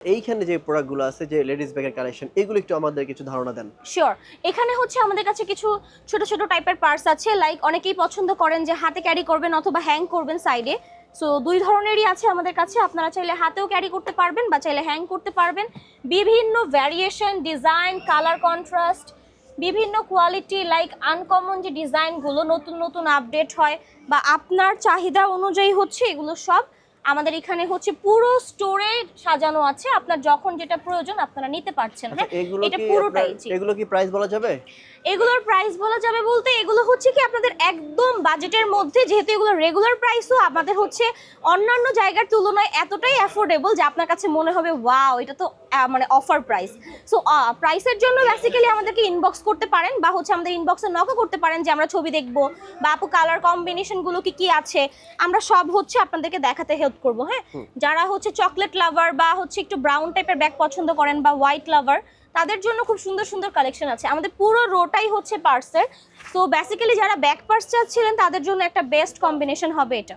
এইখানে যে প্রোডাক্টগুলো আছে, যে লেডিস ব্যাগের কালেকশন এগুলো একটু আমাদের কিছু ধারণা দেন। শিওর এখানে হচ্ছে আমাদের কাছে কিছু ছোট ছোট টাইপের পার্স আছে লাইক অনেকেই পছন্দ করেন যে হাতে ক্যারি করবেন অথবা হ্যাং করবেন সাইডে সো দুই ধরনেরই আছে আমাদের কাছে, আপনারা চাইলে হাতেও ক্যারি করতে পারবেন বা চাইলে হ্যাং করতে পারবেন। বিভিন্ন ভ্যারিয়েশন ডিজাইন কালার কন্ট্রাস্ট বিভিন্ন কোয়ালিটি লাইক আনকমন যে ডিজাইনগুলো নতুন নতুন আপডেট হয় বা আপনার চাহিদা অনুযায়ী হচ্ছে এগুলো সব আমাদের এখানে হচ্ছে পুরো স্টোরে সাজানো আছে। আপনার যখন যেটা প্রয়োজন আপনারা নিতে পারছেন আচ্ছা হ্যাঁ? এটা পুরোটাই এগুলো কি প্রাইস বলা যাবে? এগুলোর প্রাইস বলা যাবে বলতে এগুলো হচ্ছে কি আপনাদের একদম বাজেটের মধ্যে যেহেতু এগুলো রেগুলার প্রাইসও আমাদের হচ্ছে অন্যান্য জায়গার তুলনায় এতটাই অ্যাফোর্ডেবল যে আপনার কাছে মনে হবে ওয়াও এটা তো মানে অফার প্রাইস সো প্রাইসের জন্য বেসিক্যালি আমাদেরকে ইনবক্স করতে পারেন বা হচ্ছে আমাদের ইনবক্সে নকও করতে পারেন যে আমরা ছবি দেখব বা আপু কালার কম্বিনেশনগুলো কি কি আছে। আমরা সব হচ্ছে আপনাদেরকে দেখাতে হেল্প করব হ্যাঁ? যারা হচ্ছে চকলেট লাভার বা হচ্ছে একটু ব্রাউন টাইপের ব্যাগ পছন্দ করেন বা হোয়াইট লাভার তাদের জন্য খুব সুন্দর সুন্দর কালেকশন আছে। আমাদের পুরো রোটাই হচ্ছে পার্সের তো বেসিক্যালি যারা ব্যাক পার্স চাচ্ছিলেন তাদের জন্য একটা বেস্ট কম্বিনেশন হবে এটা।